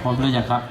พร้อมหลือยังครับ